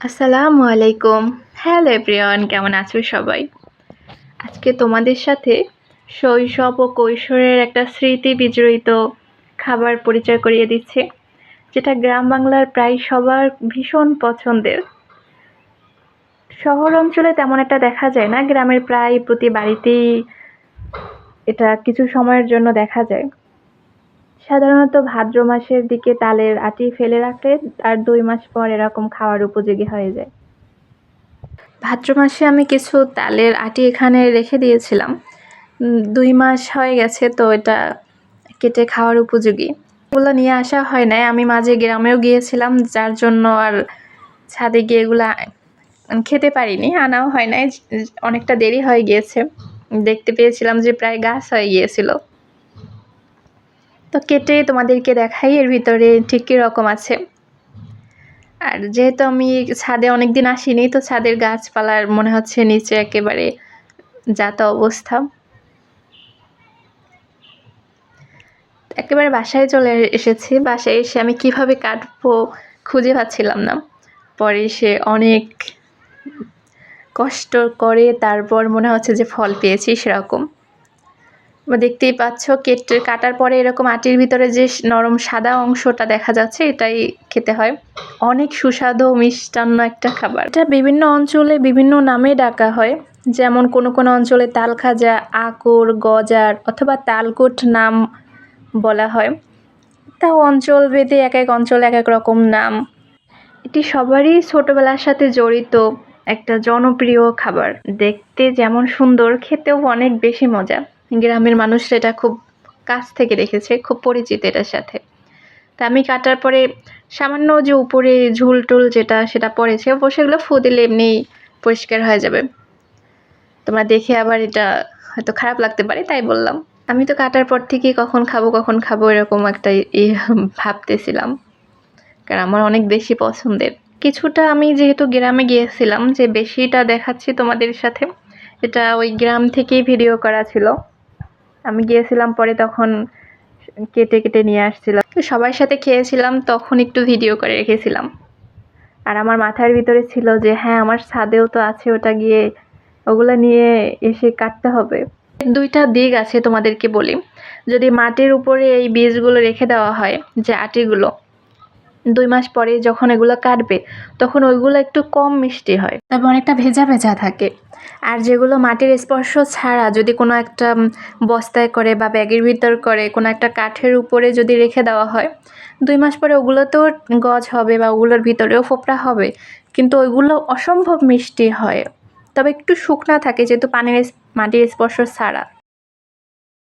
আসসালামু আলাইকুম। Hello everyone কেমন আছো সবাই? আজকে তোমাদের সাথে শৈশব ও কৈশোরের একটা স্মৃতি বিজড়িত খাবার পরিচয় করিয়ে দিচ্ছে, যেটা গ্রাম বাংলার প্রায় সবার ভীষণ পছন্দের। শহর অঞ্চলে তেমন একটা দেখা যায় না, গ্রামের প্রায় প্রতি বাড়িতেই এটা কিছু সময়ের জন্য দেখা যায়। সাধারণত ভাদ্র মাসের দিকে তালের আটি ফেলে রাখলে আর দুই মাস পর এরকম খাওয়ার উপযোগী হয়ে যায়। ভাদ্র মাসে আমি কিছু তালের আটি এখানে রেখে দিয়েছিলাম। দুই মাস হয়ে গেছে তো এটা কেটে খাওয়ার উপযোগী। এগুলো নিয়ে আসা হয় নাই। আমি মাঝে গ্রামেও গিয়েছিলাম, যার জন্য আর ছাদে গিয়ে এগুলা খেতে পারিনি। আনাও হয় নাই। অনেকটা দেরি হয়ে গিয়েছে। দেখতে পেয়েছিলাম যে প্রায় গাছ হয়ে গিয়েছিল। তো কেটে তোমাদেরকে দেখাই, এর ভিতরে ঠিক কীরকম আছে। আর যেহেতু আমি ছাদে অনেক দিন আসিনি, তো ছাদের গাছপালার মনে হচ্ছে নিচে একেবারে যাতা অবস্থা। একেবারে বাসায় চলে এসেছি, বাসায় এসে আমি কীভাবে কাটবো খুঁজে পাচ্ছিলাম না। পরে সে অনেক কষ্ট করে তারপর মনে হচ্ছে যে ফল পেয়েছি সেরকম। দেখতেই পাচ্ছ কেটে কাটার পরে এরকম আটির ভিতরে যে নরম সাদা অংশটা দেখা যাচ্ছে, এটাই খেতে হয়। অনেক সুস্বাদু মিষ্টান্ন একটা খাবার। এটা বিভিন্ন অঞ্চলে বিভিন্ন নামে ডাকা হয়। যেমন কোনো কোনো অঞ্চলে তাল খাজা আকর, গজার অথবা তালকুট নাম বলা হয়। তাও অঞ্চল ভেদে এক এক অঞ্চলে এক এক রকম নাম। এটি সবারই ছোটবেলার সাথে জড়িত একটা জনপ্রিয় খাবার। দেখতে যেমন সুন্দর, খেতেও অনেক বেশি মজা। গ্রামের মানুষরা এটা খুব কাছ থেকে দেখেছে খুব পরিচিত এটার সাথে। তা আমি কাটার পরে সামান্য যে উপরে ঝুল টুল যেটা সেটা পড়েছে, অবশ্য সেগুলো ফু দিলে এমনি পরিষ্কার হয়ে যাবে। তোমরা দেখে আবার এটা হয়তো খারাপ লাগতে পারে, তাই বললাম। আমি তো কাটার পর থেকেই কখন খাব কখন খাব এরকম একটা ভাবতেছিলাম। কারণ আমার অনেক বেশি পছন্দের। কিছুটা আমি যেহেতু গ্রামে গিয়েছিলাম, যে বেশিটা দেখাচ্ছি তোমাদের সাথে, এটা ওই গ্রাম থেকেই ভিডিও করা ছিল। আমি গিয়েছিলাম পরে তখন কেটে কেটে নিয়ে আসছিলাম সবার সাথে খেয়েছিলাম, তখন একটু ভিডিও করে রেখেছিলাম। আর আমার মাথার ভিতরে ছিল যে হ্যাঁ আমার ছাদেও তো আছে, ওটা গিয়ে ওগুলো নিয়ে এসে কাটতে হবে। দুইটা দিক আছে তোমাদেরকে বলি। যদি মাটির উপরে এই বীজগুলো রেখে দেওয়া হয়, যে আটিগুলো দুই মাস পরে যখন এগুলো কাটবে, তখন ওইগুলো একটু কম মিষ্টি হয়। তবে অনেকটা ভেজা ভেজা থাকে। আর যেগুলো মাটির স্পর্শ ছাড়া যদি কোনো একটা বস্তায় করে বা ব্যাগের ভিতর করে কোনো একটা কাঠের উপরে যদি রেখে দেওয়া হয়, দুই মাস পরে ওগুলোতেও গজ হবে বা ওগুলোর ভিতরেও ফোপড়া হবে, কিন্তু ওইগুলো অসম্ভব মিষ্টি হয়। তবে একটু শুকনা থাকে যেহেতু পানির মাটির স্পর্শ ছাড়া।